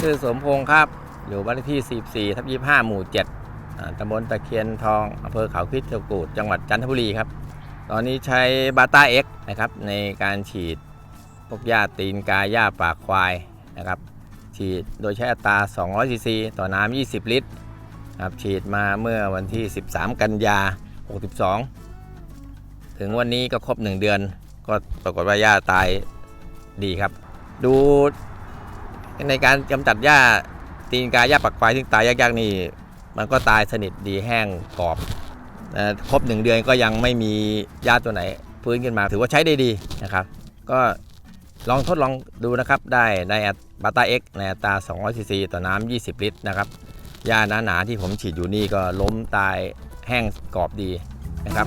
ชื่อสมพงศ์ครับ อยู่บ้านเลขที่ 44ทับ25 หมู่ 7ตำบลตะเคียนทองอำเภอเขาคิดเชีกูดจังหวัดจันทบุรีครับ ตอนนี้ใช้บาต้าเอ็กนะครับในการฉีดพวกหญ้าตีนกาหญ้าปากควายนะครับฉีดโดยใช้อัตรา 200ซีซีต่อน้ำ 20 ลิตรครับฉีดมาเมื่อวันที่ 13 กันยา 62 ถึงวันนี้ก็ครบ 1 เดือน ก็ปรากฏว่าหญ้าตาย ดีครับ ดูในการกำจัดหญ้าตีนกาหญ้าปักควายที่ตายยากๆนี่มันก็ตายสนิทดีแห้งกรอบครบ1เดือนก็ยังไม่มีหญ้าตัวไหนฟื้นขึ้นมาถือว่าใช้ได้ดีนะครับ ก็ลองทดลองดูนะครับได้ในบาตาเอ็กในอัตรา200ซีซีต่อน้ำ20 ลิตรนะครับหญ้าหนาๆที่ผมฉีดอยู่นี่ก็ล้มตายแห้งกรอบดีนะครับ